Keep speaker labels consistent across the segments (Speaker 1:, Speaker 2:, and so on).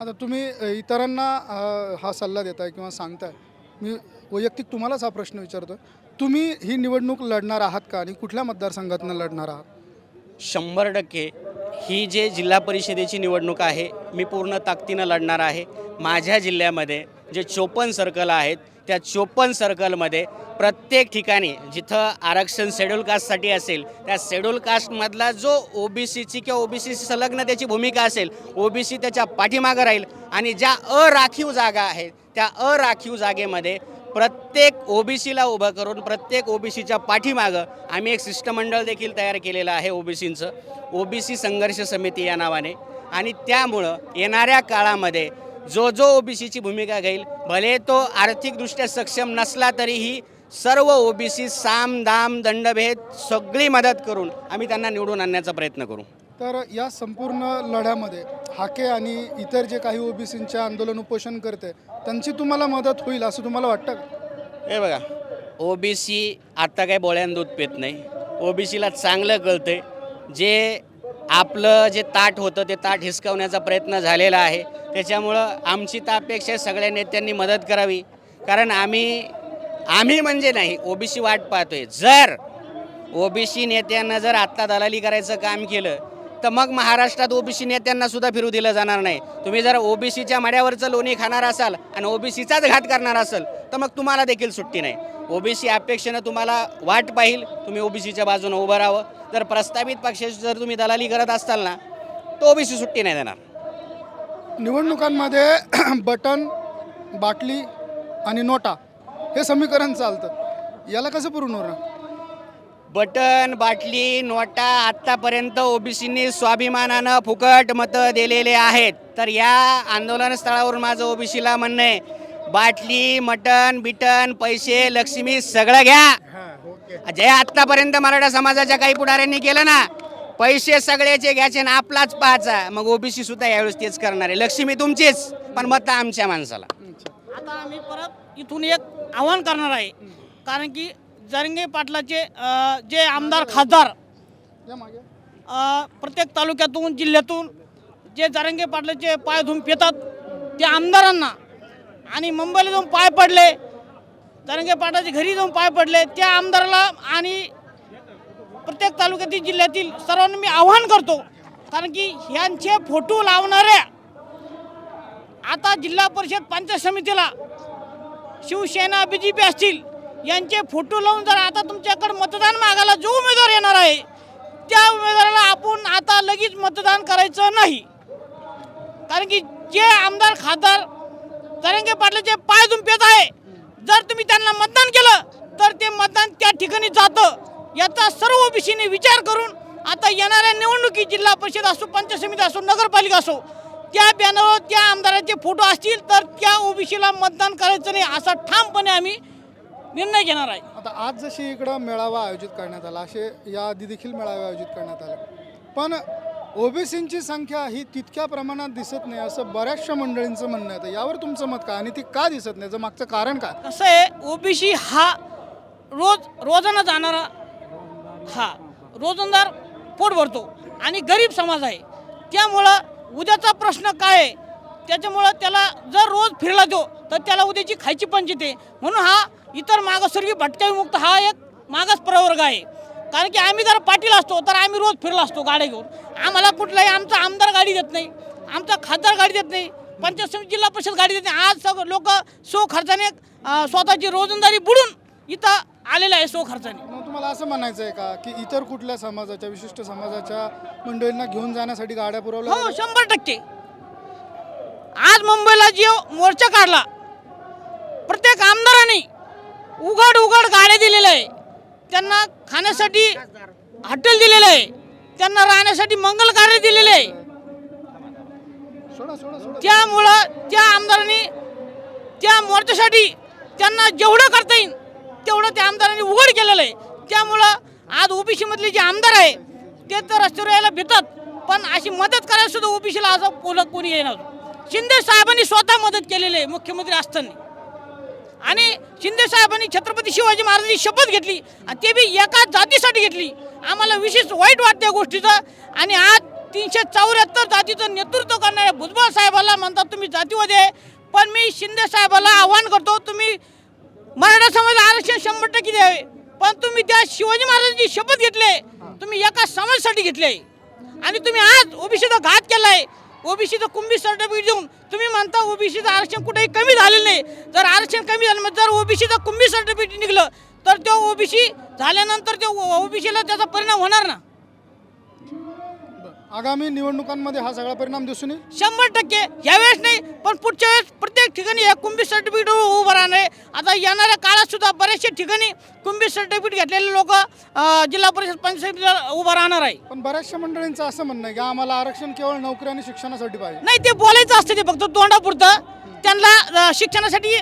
Speaker 1: आता तुम्ही इतरांना हा सल्ला देताय किंवा सांगताय. मी वैयक्तिक तुम्हालाच हा प्रश्न विचारतो तुम्ही ही निवडणूक लढणार आहात का आणि कुठल्या मतदारसंघातनं लढणार आहात?
Speaker 2: शंभर टक्के. ही जे जिल्हा परिषदेची निवडणूक आहे मी पूर्ण ताकदीनं लढणार आहे. माझ्या जिल्ह्यामध्ये जे चोपन्न सर्कल आहेत त्या चोपन्न सर्कलमध्ये प्रत्येक ठिकाणी जिथं आरक्षण शेड्यूल कास्टसाठी असेल त्या शेड्यूल कास्टमधला जो ओ बी सीची किंवा ओ बी सीची संलग्न त्याची भूमिका असेल ओ बी सी त्याच्या पाठीमागं राहील आणि ज्या अराखीव जागा आहेत त्या अराखीव जागेमध्ये प्रत्येक ओ बी सीला उभं करून प्रत्येक ओ बी सीच्या पाठीमागं आम्ही एक शिष्टमंडळ देखील तयार केलेलं आहे O B सींचं O B C संघर्ष समिती या नावाने. आणि त्यामुळं येणाऱ्या काळामध्ये जो जो ओबीसीची भूमिका घेईल भले तो आर्थिकदृष्ट्या सक्षम नसला तरीही सर्व ओबीसी साम दाम दंडभेद सगळी मदत करून आम्ही त्यांना निवडून आणण्याचा प्रयत्न करू.
Speaker 1: तर या संपूर्ण लढ्यामध्ये हाके आणि इतर जे काही ओबीसींचे आंदोलन उपोषण करते त्यांची तुम्हाला मदत होईल असं तुम्हाला वाटतं का?
Speaker 2: हे बघा ओबीसी आत्ता काय बोळ्यान दूध पित नाही. ओबीसीला चांगलं कळतंय. जे आपलं जे ताट होतं ते ताट हिसकावण्याचा प्रयत्न झालेला आहे. त्याच्यामुळं आमची तर अपेक्षा सगळ्या नेत्यांनी मदत करावी. कारण आम्ही आम्ही म्हणजे नाही ओबीसी वाट पाहतोय. जर ओबीसी नेत्यांना जर आत्ता दलाली करायचं काम केलं तर मग महाराष्ट्रात ओबीसी नेत्यांना सुद्धा फिरू दिलं जाणार नाही. तुम्ही जर ओबीसीच्या मड्यावरचं लोणी खाणार असाल आणि ओबीसीचाच घात करणार असाल तर मग तुम्हाला देखील सुट्टी नाही. ओबीसी अपेक्षेनं तुम्हाला वाट पाहिल तुम्ही ओबीसीच्या बाजूनं उभं राहावं. जर प्रस्तावित पक्षाची जर तुम्ही दलाली करत असाल ना तर ओबीसी सुट्टी नाही देणार.
Speaker 1: निवडणुकांमध्ये बटन बाटली आणि नोटा हे समीकरण चालतं. याला कसं पूर्ण होणार
Speaker 2: बटन बाटली नोटा आत्तापर्यंत ओबीसींनी स्वाभिमानानं फुकट मतं दिलेले आहेत. तर या आंदोलन स्थळावरून माझं ओबीसीला म्हणणं आहे बाटली मटन बिटन पैसे लक्ष्मी सगळं घ्या. जे आत्तापर्यंत मराठा समाजाच्या काही पुढाऱ्यांनी केलं ना पैसे सगळ्याचे घ्यायचे ना आपलाच पाहायचा. मग ओबीसी सुद्धा यावेळेस तेच करणार आहे. लक्ष्मी तुमचीच पण मतं आमच्या माणसाला.
Speaker 3: आता आम्ही परत इथून एक आव्हान करणार आहे. कारण की जरंगे पाटलाचे जे आमदार खासदार प्रत्येक तालुक्यातून जिल्ह्यातून जे जरंगे पाटलाचे पाय धुवून पितात त्या आमदारांना आणि मुंबईला जाऊन पाय पडले जरंगे पाटलाच्या घरी जाऊन पाय पडले त्या आमदाराला आणि प्रत्येक तालुक्यातील जिल्ह्यातील सर्वांना मी आव्हान करतो कारण की ह्यांचे फोटो लावणाऱ्या आता जिल्हा परिषद पंचायत समितीला शिवसेना बी जे पी असतील यांचे फोटो लावून जर आता तुमच्याकडे मतदान मागायला जो उमेदवार येणार आहे त्या उमेदवाराला आपण आता लगेच मतदान करायचं नाही. कारण की जे आमदार खासदार तरंगे पाटलाचे पाय पेत आहे जर तुम्ही त्यांना मतदान केलं तर ते मतदान त्या ठिकाणी जातं. याचा सर्व ओबीसीने विचार करून आता येणाऱ्या निवडणुकी जिल्हा परिषद असो पंचायत समिती असो नगरपालिका असो त्या बॅनरवर त्या आमदाराचे फोटो असतील तर त्या ओबीसीला मतदान करायचं नाही असा ठामपणे आम्ही निर्णय घेणार आहे.
Speaker 1: आता आज जशी इकडं मेळावा आयोजित करण्यात आला असे याआधी देखील मेळावे आयोजित करण्यात आले. पण ओबीसींची संख्या ही तितक्या प्रमाणात दिसत नाही असं बऱ्याचशा मंडळींचं म्हणणं आहे. यावर तुमचं मत काय? आणि ती का दिसत नाही? याचं मागचं कारण काय?
Speaker 3: कसं आहे ओबीसी हा रोज रोजानं जाणारा हा रोजंदार पोट भरतो आणि गरीब समाज आहे. त्यामुळं उद्याचा प्रश्न काय आहे? त्याच्यामुळं त्याला जर रोज फिरला तो तर त्याला उद्याची खायची पंचायत आहे म्हणून हा इतर मागासवर्गीय भटक्याविमुक्त हा एक मागास प्रवर्ग आहे. कारण की आम्ही जर पाटील असतो तर आम्ही रोज फिरलो असतो गाड्या घेऊन. आम्हाला कुठलाही आमचा आमदार गाडी देत नाही आमचा खासदार गाडी देत नाही पंचायत समिती जिल्हा परिषद गाडी देत नाही. आज सगळं लोक सो खर्चाने स्वतःची रोजंदारी बुडून इथं आलेलं आहे सो खर्चाने.
Speaker 1: मग तुम्हाला असं म्हणायचं आहे का की इतर कुठल्या समाजाच्या विशिष्ट समाजाच्या मंडळींना घेऊन जाण्यासाठी गाड्या पुरवल्या
Speaker 3: हो
Speaker 1: जातात?
Speaker 3: शंभर टक्के. आज मुंबईला जे मोर्चा काढला प्रत्येक आमदारांनी उघड उघड गाड्या दिलेल्या आहे. त्यांना खाण्यासाठी हॉटेल दिलेलं आहे. त्यांना राहण्यासाठी मंगल कार्य दिलेले आहे. त्यामुळं त्या आमदारांनी त्या मोर्चासाठी त्यांना जेवढं करता येईल तेवढं त्या आमदारांनी उघड केलेलं आहे. त्यामुळं आज ओबीसीमधले जे आमदार आहे ते तर रस्त्यावर यायला भेटतात पण अशी मदत करायला सुद्धा ओबीसीला असं पोल कोणी येणार. शिंदे साहेबांनी स्वतः मदत केलेली आहे मुख्यमंत्री असताना. आणि शिंदेसाहेबांनी छत्रपती शिवाजी महाराजांची शपथ घेतली आणि ते बी एका जातीसाठी घेतली. आम्हाला विशेष वाईट वाटतं या गोष्टीचं. आणि आज तीनशे चौऱ्याहत्तर जातीचं नेतृत्व करणाऱ्या भुजबळ साहेबाला म्हणतात तुम्ही जातीवादी आहे. पण मी शिंदे साहेबाला आव्हान करतो तुम्ही मराठा समाज आरक्षण शंभर टक्के द्यावे. पण तुम्ही त्या शिवाजी महाराजांची शपथ घेतले तुम्ही एका समाजासाठी घेतले आणि तुम्ही आज ओबीसीचा घात केला आहे ओबीसीचं कुंभी सर्टिफिकेट देऊन तुम्ही म्हणता ओबीसीचं आरक्षण कुठेही कमी झालेलं नाही. जर आरक्षण कमी झालं म्हणजे जर ओबीसीचं कुंभी सर्टिफिकेट निघलं तर ते ओबीसी झाल्यानंतर ते ओबीसीला त्याचा परिणाम होणार ना?
Speaker 1: आगामी निवडणुकांमध्ये हा सगळा परिणाम दिसून येईल
Speaker 3: शंभर टक्के. यावेळेस नाही पण पुढच्या वेळेस प्रत्येक ठिकाणी हे कुंभी सर्टिफिकेट उभं राहणार आहे. आता येणाऱ्या काळात सुद्धा बऱ्याचशा ठिकाणी कुंभी सर्टिफिकेट घेतलेले लोक जिल्हा परिषद पंचायत उभं राहणार आहे.
Speaker 1: पण बऱ्याचशा मंडळींचं असं म्हणणं आहे की आम्हाला आरक्षण केवळ नोकरी आणि शिक्षणासाठी पाहिजे.
Speaker 3: नाही ते बोलायचं असतं ते फक्त तोंडापुरतं. त्यांना शिक्षणासाठी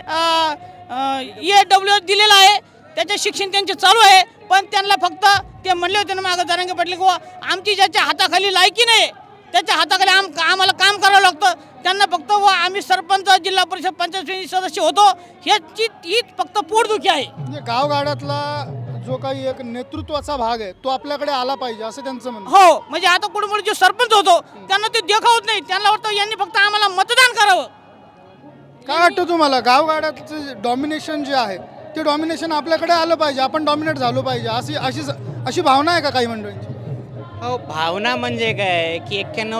Speaker 3: ए डब्ल्यू दिलेलं आहे. त्याचे शिक्षण त्यांचे चालू आहे. पण त्यांना फक्त ते म्हणले होते ना मागं जरांगे पडले की आमची ज्याच्या हाताखाली लायकी नाही त्याच्या हाताखाली आम आम्हाला काम करावं लागतं. त्यांना फक्त व आम्ही सरपंच जिल्हा परिषद पंचायत समिती सदस्य होतो. ह्याची हीच फक्त पोटदुखी आहे.
Speaker 1: म्हणजे गावगाड्यातला जो काही एक नेतृत्वाचा भाग आहे तो आपल्याकडे आला पाहिजे असं त्यांचं म्हणणं
Speaker 3: हो म्हणजे आता कुठे जो सरपंच होतो त्यांना ते देखावत नाही. त्यांना वाटतं यांनी फक्त आम्हाला मतदान करावं.
Speaker 1: काय वाटतं तुम्हाला? गावगाड्याचं डॉमिनेशन जे आहे ते डॉमिनेशन आपल्याकडे आलं पाहिजे आपण डॉमिनेट झालो पाहिजे अशी अशी अशी भावना आहे का काही मंडळींची?
Speaker 2: हो भावना म्हणजे काय? की एक्क्याण्णव